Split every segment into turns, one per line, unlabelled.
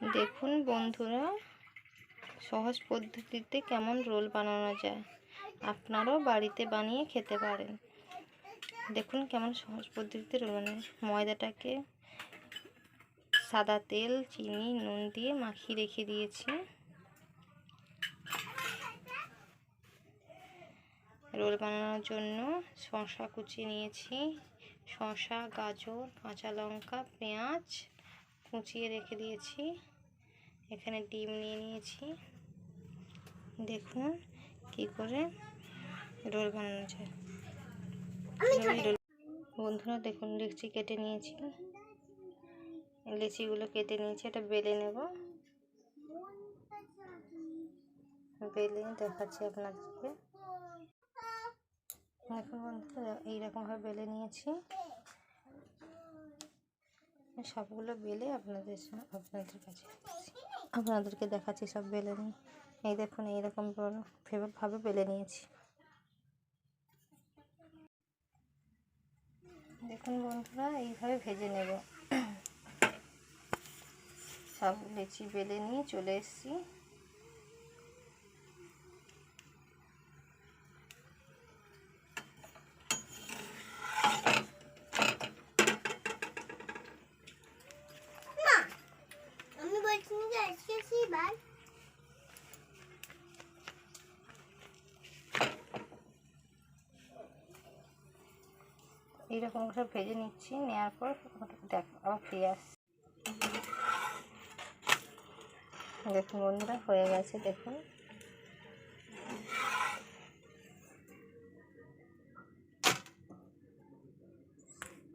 দেখুন বন্ধুরা, সহজ পদ্ধতিতে কেমন রোল বানানো যায়। আপনারাও বাড়িতে বানিয়ে খেতে পারেন। দেখুন কেমন সহজ পদ্ধতিতে রোল বানানো ময়দাটাকে সাদা তেল, চিনি, নুন দিয়ে মাখিয়ে রেখে দিয়েছি। রোল বানানোর জন্য শশা কুচি নিয়েছি। শসা, গাজর, কাঁচা লঙ্কা, পেঁয়াজ কুচিয়ে রেখে দিয়েছি। এখানে ডিম নিয়ে নিয়েছি। দেখুন কি করে রোল বানানো যায়। বন্ধুরা দেখুন লিচি কেটে নিয়েছি। লিচিগুলো কেটে নিয়েছি এটা বেলে নেব। বেলে দেখাচ্ছি আপনাদেরকে। দেখুন বন্ধুরা এইরকমভাবে বেলে নিয়েছি। সবগুলো বেলে আপনাদের আপনাদের কাছে আপনাদেরকে দেখাচ্ছি সব বেলে নিয়ে। এই দেখুন এইরকম বড় ভাবে বেলে নিয়েছি। দেখুন বন্ধুরা, এইভাবে ভেজে নেব। সব লেচি বেলে নিয়ে চলে এসেছি। এইরকম করে ভেজে নিচ্ছি নেওয়ার পর দেখ, আবার ফিরে আসছি। দেখুন বন্ধুরা, হয়ে গেছে, দেখুন।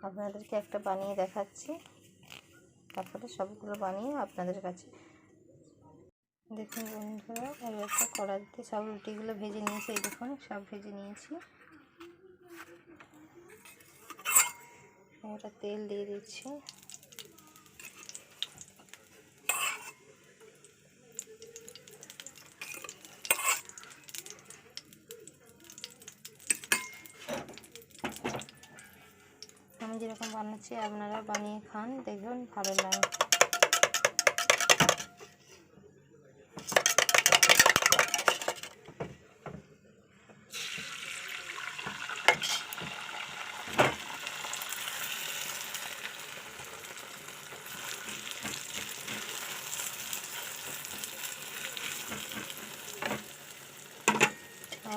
আপনাদেরকে একটা বানিয়ে দেখাচ্ছি। তারপরে সবগুলো বানিয়ে আপনাদের কাছে। দেখুন, বন্ধুরা, এবার কড়াইতে সব রুটিগুলো ভেজে নিয়েছি দেখুন, সব ভেজে নিয়েছি। ওটা তেল দিয়ে দিচ্ছি। আমি যেরকম বানাচ্ছি আপনারা বানিয়ে খান দেখবেন ভালো লাগে।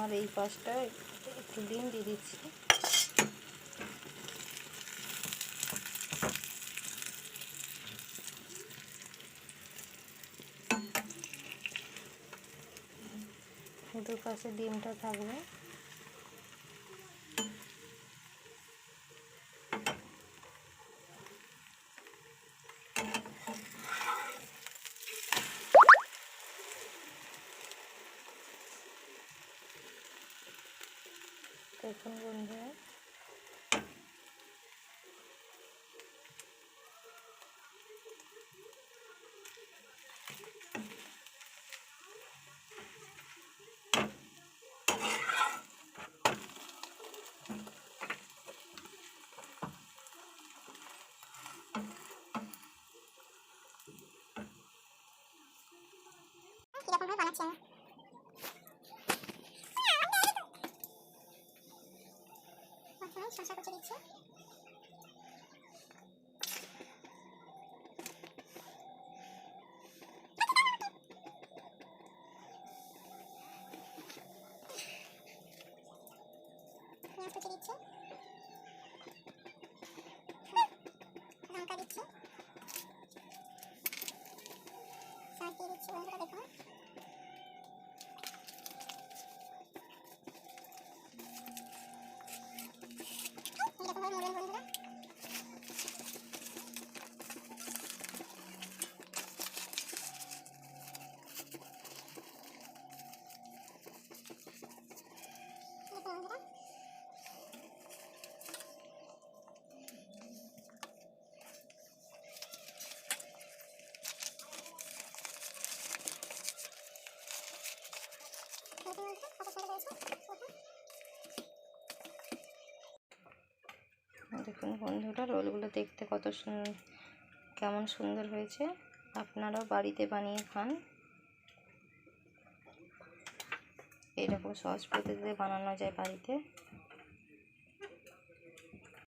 আর এই পাশটা একটু ডিম দিয়ে দিচ্ছি। দুপাশে ডিমটা থাকবে। দেখুন বন্ধুরা
কীরকম ভাবে বানাচ্ছি আমি প্রথমে শসা কুচি দিচ্ছি। পেঁয়াজ কুচি দিচ্ছি। লঙ্কা দিচ্ছি। সস দিয়ে দিচ্ছি বন্ধুরা দেখুন। দেখুন বন্ধুরা,
রোলগুলো দেখতে কত কেমন সুন্দর হয়েছে। আপনারাও বাড়িতে বানিয়ে খান। এরকম সহজ পদ্ধতিতে বানানো যায় বাড়িতে।